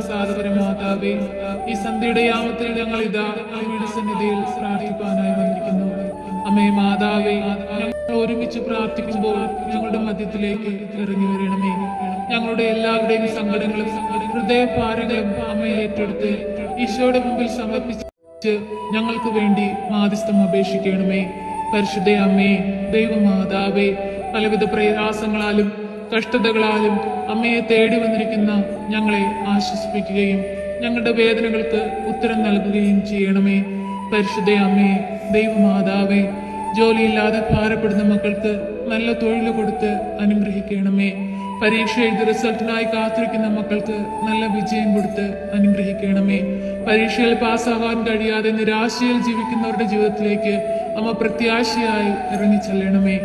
പ്രസാദപരമാതാവേ ഈ സന്ധ്യയുടെ യാമത്തിൽ ഞങ്ങൾ ഇതാ അമ്മയുടെ സന്നിധിയിൽ പ്രാർത്ഥിക്കാനായി വന്നിരിക്കുന്നു. അമ്മേ മാതാവേ ഞങ്ങൾ ഒരുമിച്ച് പ്രാർത്ഥിക്കുമ്പോൾ ഞങ്ങളുടെ മധ്യത്തിലേക്ക് ഇറങ്ങി വരണമേ. ഞങ്ങളുടെ എല്ലാവരുടെയും സങ്കടങ്ങളും ഹൃദയഭാരങ്ങളും അമ്മയെ ഏറ്റെടുത്ത് ഈശോയുടെ മുമ്പിൽ സമർപ്പിച്ച് ഞങ്ങൾക്ക് വേണ്ടി മാധ്യസ്ഥം അപേക്ഷിക്കണമേ. പരിശുദ്ധ അമ്മേ ദൈവമാതാവേ പലവിധ പ്രയാസങ്ങളാലും കഷ്ടതകളാലും അമ്മയെ തേടി വന്നിരിക്കുന്ന ഞങ്ങളെ ആശ്വസിപ്പിക്കുകയും ഞങ്ങളുടെ വേദനകൾക്ക് ഉത്തരം നൽകുകയും ചെയ്യണമേ. പരിശുദ്ധ അമ്മേ ദൈവമാതാവേ ജോലിയില്ലാതെ ഭാരപ്പെടുന്ന മക്കൾക്ക് നല്ല തൊഴിൽ കൊടുത്ത് അനുഗ്രഹിക്കണമേ. പരീക്ഷ എഴുതി റിസൾട്ടിനായി കാത്തിരിക്കുന്ന മക്കൾക്ക് നല്ല വിജയം കൊടുത്ത് അനുഗ്രഹിക്കണമേ. പരീക്ഷയിൽ പാസ്സാകാൻ കഴിയാതെ നിരാശയിൽ ജീവിക്കുന്നവരുടെ ജീവിതത്തിലേക്ക് അമ്മ പ്രത്യാശയായി ഇറങ്ങിച്ചെല്ലണമേ.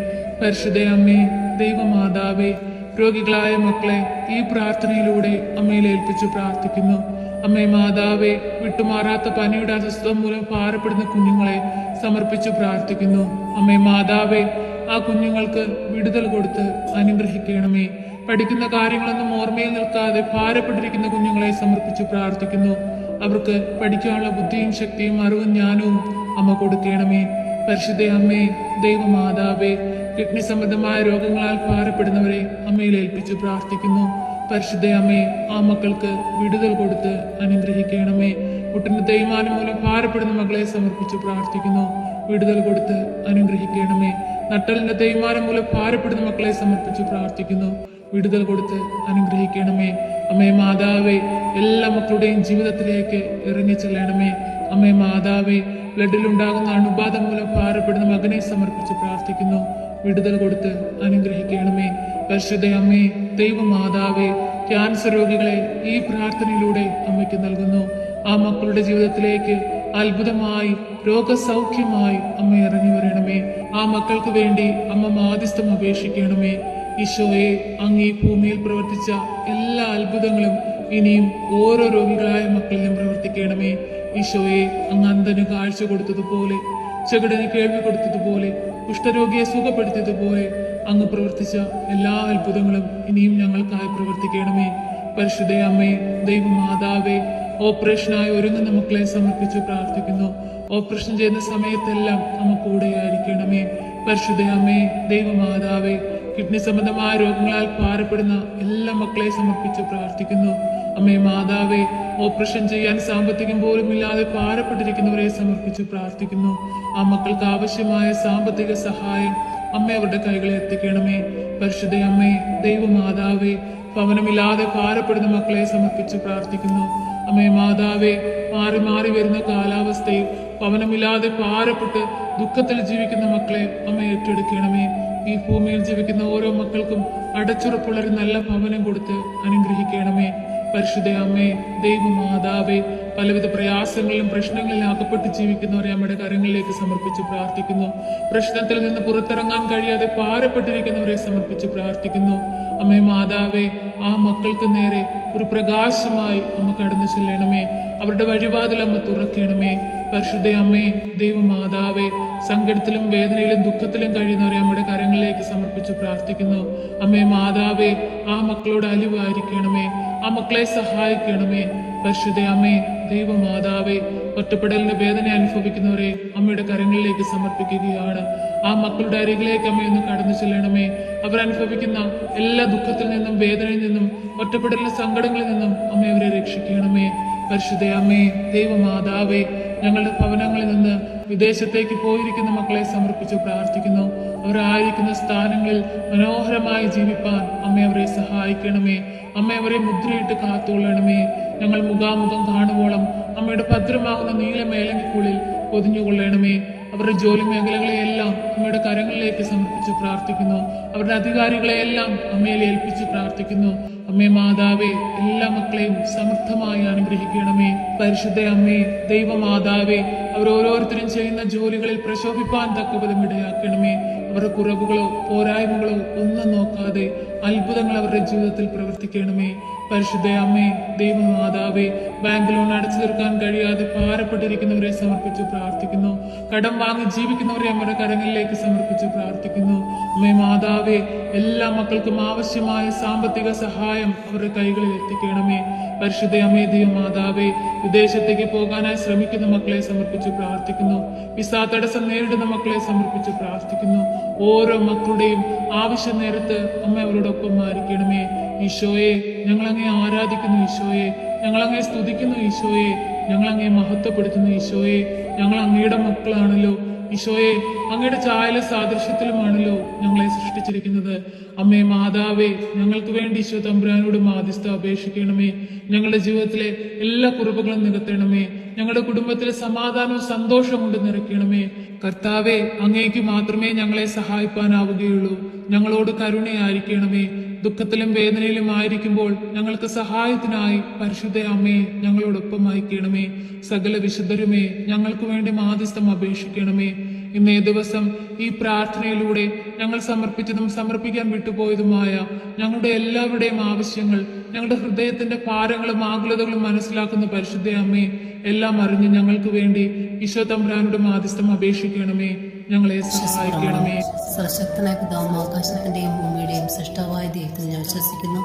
പരിശുദ്ധ അമ്മേ ദൈവമാതാവേ രോഗികളായ മക്കളെ ഈ പ്രാർത്ഥനയിലൂടെ അമ്മയിൽ ഏൽപ്പിച്ചു പ്രാർത്ഥിക്കുന്നു. അമ്മേ മാതാവെ വിട്ടുമാറാത്ത പനിയുടെ അസ്വസ്ഥത മൂലം പാറപ്പെടുന്ന കുഞ്ഞുങ്ങളെ സമർപ്പിച്ചു പ്രാർത്ഥിക്കുന്നു. അമ്മേ മാതാവെ ആ കുഞ്ഞുങ്ങൾക്ക് വിടുതൽ കൊടുത്ത് അനുഗ്രഹിക്കണമേ. പഠിക്കുന്ന കാര്യങ്ങളൊന്നും ഓർമ്മയിൽ നിൽക്കാതെ ഭാരപ്പെട്ടിരിക്കുന്ന കുഞ്ഞുങ്ങളെ സമർപ്പിച്ചു പ്രാർത്ഥിക്കുന്നു. അവർക്ക് പഠിക്കാനുള്ള ബുദ്ധിയും ശക്തിയും അറിവും ജ്ഞാനവും അമ്മ കൊടുക്കണമേ. പരിശുദ്ധ അമ്മേ ദൈവമാതാവേ കിഡ്നി സംബന്ധമായ രോഗങ്ങളാൽ ഭാരപ്പെടുന്നവരെ അമ്മയിൽ ഏൽപ്പിച്ച് പ്രാർത്ഥിക്കുന്നു. പരിശുദ്ധ അമ്മയെ ആ മക്കൾക്ക് വിടുതൽ കൊടുത്ത് അനുഗ്രഹിക്കണമേ. കുട്ടിന് തേയ്മാനം മൂലം ഭാരപ്പെടുന്ന മകളെ സമർപ്പിച്ച് പ്രാർത്ഥിക്കുന്നു. വിടുതൽ കൊടുത്ത് അനുഗ്രഹിക്കണമേ. നട്ടലിന്റെ തേയ്മാനം മൂലം ഭാരപ്പെടുന്ന മക്കളെ സമർപ്പിച്ച് പ്രാർത്ഥിക്കുന്നു. വിടുതൽ കൊടുത്ത് അനുഗ്രഹിക്കണമേ. അമ്മേ മാതാവേ എല്ലാ മക്കളുടെയും ജീവിതത്തിലേക്ക് ഇറങ്ങി ചെല്ലണമേ. അമ്മേ മാതാവേ ബ്ലഡിലുണ്ടാകുന്ന അണുബാധ മൂലം ഭാരപ്പെടുന്ന മകനെ സമർപ്പിച്ച് പ്രാർത്ഥിക്കുന്നു. വിടുതൽ കൊടുത്ത് അനുഗ്രഹിക്കണമേ. പരിശുദ്ധ അമ്മേ ദൈവമാതാവേ ക്യാൻസർ രോഗികളെ ഈ പ്രാർത്ഥനയിലൂടെ അമ്മയ്ക്ക് നൽകുന്നു. ആ മക്കളുടെ ജീവിതത്തിലേക്ക് അത്ഭുതമായി രോഗസൗഖ്യമായി അമ്മ ഇറങ്ങി വരണമേ. ആ മക്കൾക്ക് വേണ്ടി അമ്മ മാധ്യസ്ഥം അപേക്ഷിക്കണമേ. ഈശോയെ അങ്ങ് ഈ ഭൂമിയിൽ പ്രവർത്തിച്ച എല്ലാ അത്ഭുതങ്ങളും ഇനിയും ഓരോ രോഗികളായ മക്കളിലും പ്രവർത്തിക്കണമേ. ഈശോയെ അങ്ങ് അന്ധന് കാഴ്ച കൊടുത്തതുപോലെ ചെകിടന് കേൾവി കൊടുത്തതുപോലെ കുഷ്ഠരോഗിയെ സുഖപ്പെടുത്തിയതുപോലെ അങ്ങ് പ്രവർത്തിച്ച എല്ലാ അത്ഭുതങ്ങളും ഇനിയും ഞങ്ങൾക്കായി പ്രവർത്തിക്കണമേ. പരിശുദ്ധ അമ്മേ ദൈവമാതാവേ ഓപ്പറേഷനായി ഒരുങ്ങുന്ന മക്കളെ സമർപ്പിച്ച് പ്രാർത്ഥിക്കുന്നു. ഓപ്പറേഷൻ ചെയ്യുന്ന സമയത്തെല്ലാം അമ്മ കൂടെയായിരിക്കണമേ പരിശുദ്ധ അമ്മേ ദൈവമാതാവേ കിഡ്നി സംബന്ധമായ രോഗങ്ങളാൽ പാരപ്പെടുന്ന എല്ലാ മക്കളെ സമർപ്പിച്ച് പ്രാർത്ഥിക്കുന്നു. അമ്മേ മാതാവേ ഓപ്പറേഷൻ ചെയ്യാൻ സാമ്പത്തികം പോലും ഇല്ലാതെ ഭാരപ്പെട്ടിരിക്കുന്നവരെ സമർപ്പിച്ച് പ്രാർത്ഥിക്കുന്നു. ആ മക്കൾക്ക് ആവശ്യമായ സാമ്പത്തിക സഹായം അമ്മ അവരുടെ കൈകളിൽ എത്തിക്കണമേ. പരിശുദ്ധ അമ്മേ ദൈവമാതാവേ ഭവനമില്ലാതെ ഭാരപ്പെടുന്ന മക്കളെ സമർപ്പിച്ച് പ്രാർത്ഥിക്കുന്നു. അമ്മേ മാതാവേ മാറി മാറി വരുന്ന കാലാവസ്ഥയിൽ ഭവനമില്ലാതെ ഭാരപ്പെട്ട് ദുഃഖത്തിൽ ജീവിക്കുന്ന മക്കളെ അമ്മ ഏറ്റെടുക്കണമേ. ഈ ഭൂമിയിൽ ജീവിക്കുന്ന ഓരോ മക്കൾക്കും അടച്ചുറപ്പുള്ളൊരു നല്ല ഭവനം കൊടുത്ത് അനുഗ്രഹിക്കണമേ. പരിശുദ്ധ അമ്മേ ദൈവമാതാവേ പലവിധ പ്രയാസങ്ങളിലും പ്രശ്നങ്ങളിലും അകപ്പെട്ട് ജീവിക്കുന്നവരെ അമ്മയുടെ കരങ്ങളിലേക്ക് സമർപ്പിച്ച് പ്രാർത്ഥിക്കുന്നു. പ്രശ്നത്തിൽ നിന്ന് പുറത്തിറങ്ങാൻ കഴിയാതെ പാരപ്പെട്ടിരിക്കുന്നവരെ സമർപ്പിച്ച് പ്രാർത്ഥിക്കുന്നു. അമ്മേ മാതാവേ ആ മക്കൾക്ക് നേരെ ഒരു പ്രകാശമായി അമ്മ കടന്നു ചെല്ലണമേ. അവരുടെ വഴിവാതിൽ അമ്മ തുറക്കണമേ. പരിശുദ്ധ അമ്മേ ദൈവമാതാവേ സങ്കടത്തിലും വേദനയിലും ദുഃഖത്തിലും കഴിയുന്നവരെ അമ്മയുടെ കരങ്ങളിലേക്ക് സമർപ്പിച്ച് പ്രാർത്ഥിക്കുന്നു. അമ്മേ മാതാവേ ആ മക്കളോട് അലിവായിരിക്കണമേ. ആ മക്കളെ സഹായിക്കണമേ. പരിശുദ്ധ അമ്മേ ദൈവമാതാവേ ഒറ്റപ്പെടലിന്റെ വേദന അനുഭവിക്കുന്നവരെ അമ്മയുടെ കരങ്ങളിലേക്ക് സമർപ്പിക്കുകയാണ്. ആ മക്കളുടെ അരികിലേക്ക് അമ്മയൊന്ന് കടന്നു ചെല്ലണമേ. അവർ അനുഭവിക്കുന്ന എല്ലാ ദുഃഖത്തിൽ നിന്നും വേദനയിൽ നിന്നും ഒറ്റപ്പെടലിന്റെ സങ്കടങ്ങളിൽ നിന്നും അമ്മ അവരെ രക്ഷിക്കണമേ. പരിശുദ്ധ അമ്മേ ദൈവമാതാവേ ഞങ്ങളുടെ ഭവനങ്ങളിൽ നിന്ന് വിദേശത്തേക്ക് പോയിരിക്കുന്ന മക്കളെ സമർപ്പിച്ച് പ്രാർത്ഥിക്കുന്നു. അവരായിരിക്കുന്ന സ്ഥാനങ്ങളിൽ മനോഹരമായി ജീവിപ്പാൻ അമ്മ അവരെ സഹായിക്കണമേ. അമ്മ അവരെ മുദ്രയിട്ട് കാത്തുകൊള്ളണമേ. ഞങ്ങൾ മുഖാമുഖം കാണുവോളം അമ്മയുടെ ഭദ്രമാകുന്ന നീല മേലങ്കിക്കുള്ളിൽ പൊതിഞ്ഞുകൊള്ളണമേ. അവരുടെ ജോലി മേഖലകളെയെല്ലാം അമ്മയുടെ കരങ്ങളിലേക്ക് സമർപ്പിച്ച് പ്രാർത്ഥിക്കുന്നു. അവരുടെ അധികാരികളെയെല്ലാം അമ്മയിൽ ഏൽപ്പിച്ച് പ്രാർത്ഥിക്കുന്നു. അമ്മേ മാതാവേ എല്ലാ മക്കളെയും സമർത്ഥമായി അനുഗ്രഹിക്കണമേ. പരിശുദ്ധ അമ്മേ ദൈവമാതാവേ അവർ ഓരോരുത്തരും ചെയ്യുന്ന ജോലികളിൽ പ്രശോഭിപ്പാൻ തക്കവിധം ഇടയാക്കണമേ. അവരുടെ കുറവുകളോ പോരായ്മകളോ ഒന്നും നോക്കാതെ അത്ഭുതങ്ങൾ അവരുടെ ജീവിതത്തിൽ പ്രവർത്തിക്കണമേ. പരിശുദ്ധ അമ്മേ ദൈവമാതാവേ ബാങ്ക് ലോൺ അടച്ചു തീർക്കാൻ കഴിയാതെ ഭാരപ്പെട്ടിരിക്കുന്നവരെ സമർപ്പിച്ച് പ്രാർത്ഥിക്കുന്നു. കടം വാങ്ങി ജീവിക്കുന്നവരെ അമ്മയുടെ കരങ്ങളിലേക്ക് സമർപ്പിച്ച് പ്രാർത്ഥിക്കുന്നു. അമ്മേ മാതാവേ എല്ലാ മക്കൾക്കും ആവശ്യമായ സാമ്പത്തിക സഹായം അവരുടെ കൈകളിൽ എത്തിക്കണമേ. പരിശുദ്ധ അമ്മേ ദൈവമാതാവേ വിദേശത്തേക്ക് പോകാനായി ശ്രമിക്കുന്ന മക്കളെ സമർപ്പിച്ച് പ്രാർത്ഥിക്കുന്നു. വിസ തടസ്സം നേരിടുന്ന മക്കളെ സമർപ്പിച്ച് പ്രാർത്ഥിക്കുന്നു. ഓരോ മക്കളുടെയും ആവശ്യ നേരത്ത് അമ്മ അവരോടൊപ്പം ആയിരിക്കണമേ. ഈശോയെ ഞങ്ങളങ്ങേ ആരാധിക്കുന്നു ഈശോയെ ഞങ്ങളങ്ങേ സ്തുതിക്കുന്നു ഈശോയെ ഞങ്ങളങ്ങേ മഹത്വപ്പെടുത്തുന്നു ഈശോയെ ഞങ്ങൾ അങ്ങയുടെ മക്കളാണല്ലോ. ഈശോയെ അങ്ങയുടെ ചായല സാദൃശ്യത്തിലുമാണല്ലോ ഞങ്ങളെ സൃഷ്ടിച്ചിരിക്കുന്നത്. അമ്മേ മാതാവേ ഞങ്ങൾക്ക് വേണ്ടി ഈശോ തമ്പുരാനോട് മാധ്യസ്ഥ അപേക്ഷിക്കണമേ. ഞങ്ങളുടെ ജീവിതത്തിലെ എല്ലാ കുറവുകളും നികത്തണമേ. ഞങ്ങളുടെ കുടുംബത്തിലെ സമാധാനവും സന്തോഷവും കൊണ്ട് നിറയ്ക്കണമേ. കർത്താവെ അങ്ങേക്ക് മാത്രമേ ഞങ്ങളെ സഹായിപ്പാനാവുകയുള്ളൂ. ഞങ്ങളോട് കരുണയായിരിക്കണമേ. ദുഃഖത്തിലും വേദനയിലും ആയിരിക്കുമ്പോൾ ഞങ്ങൾക്ക് സഹായത്തിനായി പരിശുദ്ധ അമ്മയെ ഞങ്ങളോടൊപ്പം അയക്കണമേ സകല വിശുദ്ധരുമേ ഞങ്ങൾക്ക് വേണ്ടി മാധ്യസ്ഥം അപേക്ഷിക്കണമേ. ഇന്നേ ദിവസം ഈ പ്രാർത്ഥനയിലൂടെ ഞങ്ങൾ സമർപ്പിച്ചതും സമർപ്പിക്കാൻ വിട്ടുപോയതുമായ ഞങ്ങളുടെ എല്ലാവരുടെയും ആവശ്യങ്ങൾ ഞങ്ങളുടെ ഹൃദയത്തിന്റെ ഭാരങ്ങളും ആകുലതകളും മനസ്സിലാക്കുന്ന പരിശുദ്ധ അമ്മയെ എല്ലാം അറിഞ്ഞ് ഞങ്ങൾക്ക് വേണ്ടി ഈശോ തമ്പ്രാനോട് മാധ്യസ്ഥം അപേക്ഷിക്കണമേ. ഞങ്ങളെ സഹായിക്കണമേ. സർശക്തനായ പിതാവും ആകാശത്തിന്റെയും ഭൂമിയുടെയും സൃഷ്ടാവായ ദൈവത്തിൽ ഞാൻ വിശ്വസിക്കുന്നു.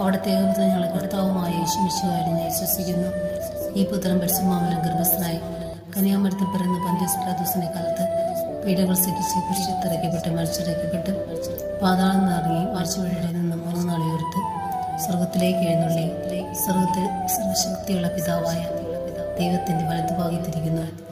അവിടുത്തെ ഏകപുത്രൻ ഞങ്ങളുടെ കർത്താവുമായ യേശുമിശുവായി ഞാൻ വിശ്വസിക്കുന്നു. ഈ പുത്രം പരിശുമാവലം ഗർഭസ്ഥനായി കന്യാമരത്തിൽ പറയുന്ന പന്ത്യസ്പ്രാദോസിനെ കാലത്ത് പീഡകൾ സഹിച്ച് കുരിശിത്തിറക്കപ്പെട്ട് മരിച്ചിറക്കപ്പെട്ട് പാതാളം നിറങ്ങി മരിച്ചുവഴിയുടെ നിന്ന് മൂന്ന് നാളെ ഉയർത്ത് സ്വർഗത്തിലേക്ക് എഴുന്നള്ളി. സ്വർഗത്തിൽ സർവശക്തിയുള്ള പിതാവായ ദൈവത്തിന്റെ വലതുഭാഗത്തിരിക്കുന്നു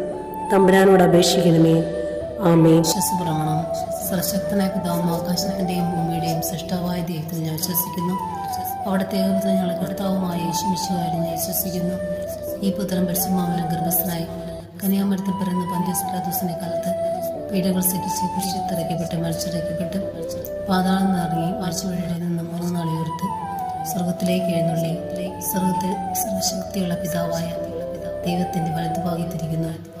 തമ്പുരാനോട് അപേക്ഷിക്കണമേ. ആമേ വിശ്വസപ്രമാണം. സർശക്തനായ പിതാവും ആകാശത്തിന്റെയും ഭൂമിയുടെയും സൃഷ്ടാവായ ദൈവത്തിൽ ഞാൻ വിശ്വസിക്കുന്നു. അവിടുത്തെ ഏകപുത്രൻ ഞങ്ങളുടെ കർത്താവുമായ യേശുമിശുവായി ഞാൻ വിശ്വസിക്കുന്നു. ഈ പുത്രൻ പരിശുമാവനം ഗർഭസ്ഥനായി കന്യാമരത്തിൽ പിറന്ന പഞ്ചസ്പ്രാദിവസിനെ കാലത്ത് പീഡകൾ സഹിച്ച് കുരിശിത്തിറക്കപ്പെട്ട് മരിച്ചിറക്കപ്പെട്ട് പാതാളം നിറങ്ങി മരിച്ചുവഴിയുടെ നിന്ന് മൂന്ന് നാളെ ഉയർത്ത് സ്വർഗത്തിലേക്ക് എഴുന്നള്ളി. സ്വർഗത്തിൽ സർവശക്തിയുള്ള പിതാവായ ദൈവത്തിന്റെ വലതുഭാഗത്തിരിക്കുന്നു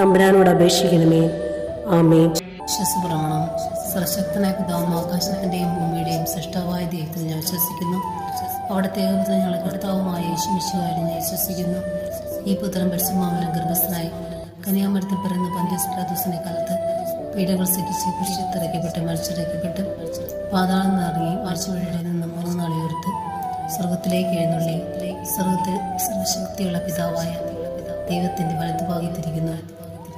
തമ്പുരാനോട് അപേക്ഷിക്കണമേ. ആമേ വിശ്വസപ്രമാണം. സർശക്തനായ പിതാവും ആകാശത്തിന്റെയും ഭൂമിയുടെയും സൃഷ്ടാവായ ദൈവത്തിൽ ഞാൻ വിശ്വസിക്കുന്നു. അവിടുത്തെ ഞങ്ങളുടെ കർത്താവുമായ വിശ്വകാരി ഞാൻ വിശ്വസിക്കുന്നു. ഈ പുത്രൻ പരിശുമാവനം ഗർഭസ്ഥനായി കന്യാമരത്തിൽ പിറന്ന പന്ത്യസ്പ്രാദോസിനെ കാലത്ത് പീഡകൾ സഹിച്ച് കുഷിത്തിറക്കപ്പെട്ട് മരിച്ചിറക്കപ്പെട്ട് പാതാളം നിറങ്ങി മരിച്ചുവഴിയിൽ നിന്ന് മൂന്ന് നാളെ ഉയർത്ത് സ്വർഗത്തിലേക്ക് എഴുന്നള്ളി. സ്വർഗത്തിൽ സർവശക്തിയുള്ള പിതാവായ ദൈവത്തിന്റെ വലതുഭാഗത്തിരിക്കുന്നു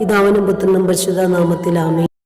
ഇതവനും പുത്രനും പരിശുദ്ധ നാമത്തിൽ ആമേ